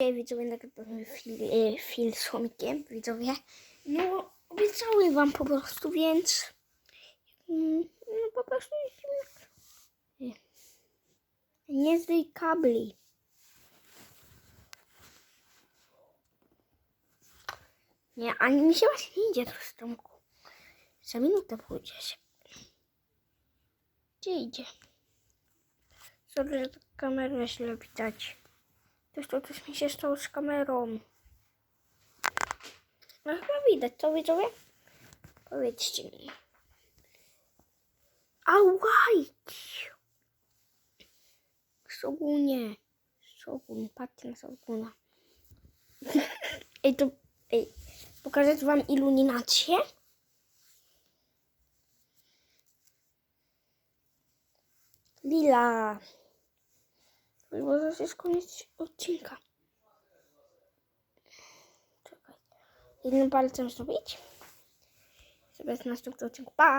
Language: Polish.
Widzowie, nagrywamy film, e, film z chomikiem, widzowie. No, obiecały wam po prostu, więc... mm, No, po prostu... Nie zdej kabli. Nie, ani mi się właśnie nie idzie do stromku. Za minutę pójdziesz. Gdzie idzie? Sorry, że kamerę źle widać. To coś mi się stało z kamerą. No chyba widać, co widzowie? Powiedzcie mi. Ałaj! Szogunie. Szogun, patrzcie na Szoguna. Ej, to... Ej, pokażę wam iluminację? Lila. Bo zaraz jest koniec odcinka. Czekaj. Jednym palcem zrobić. Sobie w następnym odcinku. Pa!